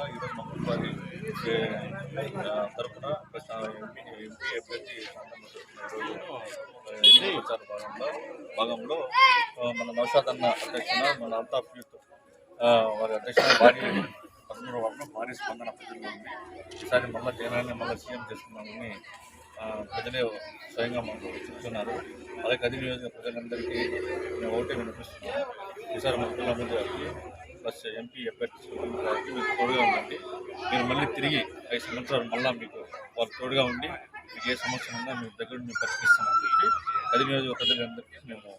సందర్భంగా ఈరోజు మా ఉపాధి తరఫున ఎంపీ ఎంపీ అభ్యర్థి ఈరోజు ప్రచార భాగంలో భాగంలో మన నౌషాద్ అన్న అధ్యక్షన మన అల్తాఫ్ యూత్ వారి అధ్యక్షన భారీ పదమూడు వరకు భారీ స్పందన ప్రజల్లో ఉంది. ఈసారి మళ్ళీ జగనాన్ని మళ్ళీ సీఎం చేస్తున్నామని ప్రజలే స్వయంగా మాకు చెప్తున్నారు. అలాగే అది నియోజక ప్రజలందరికీ మేము ఓటే వినిపిస్తున్నాం ఈసారి ముఖ్యమంత్రి గారికి ప్లస్ ఎంపీ అభ్యర్థి సుబ్రహ్మణ్యం గారికి మీకు తోడుగా ఉండండి మీరు మళ్ళీ తిరిగి ఐదు సంవత్సరాలు మళ్ళీ మీకు వారు తోడుగా ఉండి మీకు ఏ సమస్య ఉన్నా మీ దగ్గర మేము పరిష్కరిస్తామని చెప్పి అది నియోజక అందరికీ మేము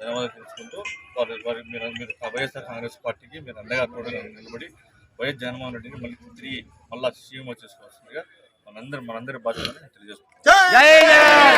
ధన్యవాదాలు తెలుసుకుంటూ వారి వారి మీరు మీరు వైఎస్ఆర్ కాంగ్రెస్ పార్టీకి మీరు అండగా తోడుగా నిలబడి వైఎస్ జగన్మోహన్ రెడ్డిని మళ్ళీ తిరిగి మళ్ళీ సీఎం వచ్చేసుకోవాల్సిందిగా మనందరి మనందరి బాధ్యత తెలియజేస్తున్నాం